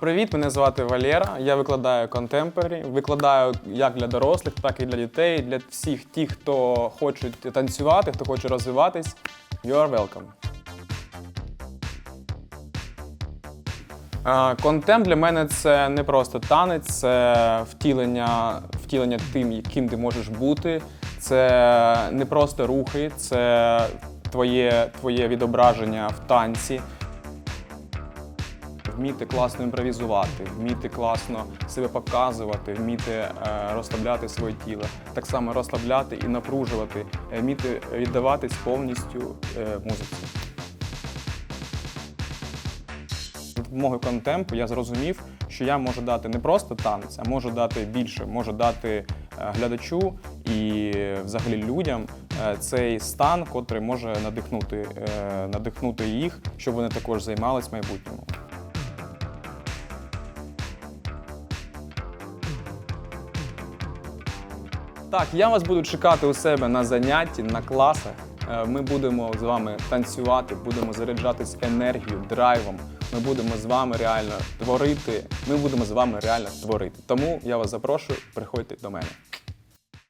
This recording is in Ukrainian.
Привіт, мене звати Валера. Я викладаю контемпорі. Викладаю як для дорослих, так і для дітей, для всіх тих, хто хочуть танцювати, хто хоче розвиватись. You are welcome. Контемп для мене це не просто танець, це втілення, втілення тим, яким ти можеш бути. Це не просто рухи, це твоє, твоє відображення в танці. Вміти класно імпровізувати, вміти класно себе показувати, вміти е, розслабляти своє тіло, так само розслабляти і напружувати, е, вміти віддаватись повністю е, музиці. За допомогою контемпу я зрозумів, що я можу дати не просто танець, а можу дати більше, можу дати глядачу і взагалі людям цей стан, котрий може надихнути, надихнути їх, щоб вони також займались в майбутньому. Так, я вас буду чекати у себе на занятті, на класах. Е, Ми будемо з вами танцювати, будемо заряджатись енергією, драйвом. Ми будемо з вами реально творити. Ми будемо з вами реально творити. Тому я вас запрошую, приходьте до мене.